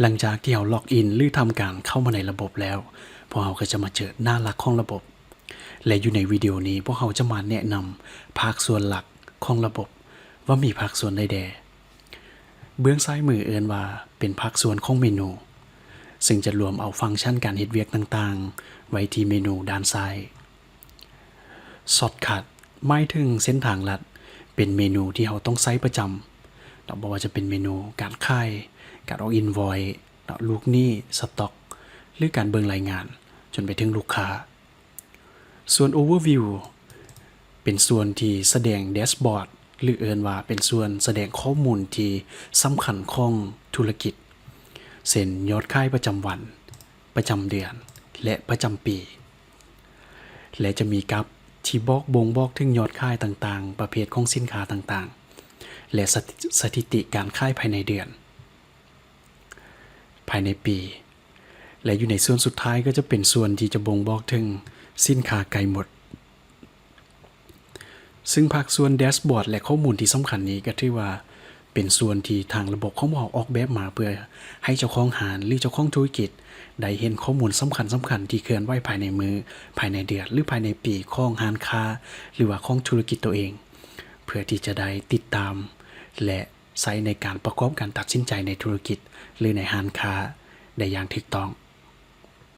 หลังจากที่เราล็อกอินหรือทำการเข้ามาในระบบแล้ว พวกเราก็จะมาเจอหน้าหลักของระบบ และอยู่ในวิดีโอนี้พวกเราจะมาแนะนำภาคส่วนหลักของระบบ ว่ามีภาคส่วนใดแดเบื้องซ้ายมือเอินว่าเป็นภาคส่วนของเมนู ซึ่งจะรวมเอาฟังก์ชันการเฮ็ดเวียกต่างๆ ไว้ที่เมนูด้านซ้ายสอดคัดหมายถึงเส้นทางลัด เป็นเมนูที่เราต้องใช้ประจำ เราบอกว่าจะเป็นเมนูการค่าย การออกอินวอยลูกหนี้สต็อก หรือการเบิงรายงาน จนไปถึงลูกค้า ส่วน Overview เป็นส่วนที่แสดงแดชบอร์ดหรือเอินว่าเป็นส่วนแสดงข้อมูลที่สำคัญของธุรกิจเส้นยอดขายประจำวัน ประจำเดือน และประจำปี และจะมีกราฟที่บอกบ่งบอกถึงยอดขายต่างๆ ประเภทของสินค้าต่างๆ และสถิสถิติการขายภายในเดือน ภายในปี และอยู่ในส่วนสุดท้ายก็จะเป็นส่วนที่จะบ่งบอกถึงสินค้าไกลหมด ซึ่งภาคส่วนแดชบอร์ดและข้อมูลที่สำคัญนี้ก็ถือว่าเป็นส่วนที่ทางระบบของเราออกแบบมาเพื่อให้เจ้าของหารหรือเจ้าของธุรกิจ ได้เห็นข้อมูลสำคัญสำคัญที่เคลื่อนไหวภายในมือ ภายในเดือนหรือภายในปีของหารค้า หรือว่าของธุรกิจตัวเอง เพื่อที่จะได้ติดตาม และใช้ในการประกอบการตัดสินใจในธุรกิจ หรือในหานค้าได้อย่างถูกต้อง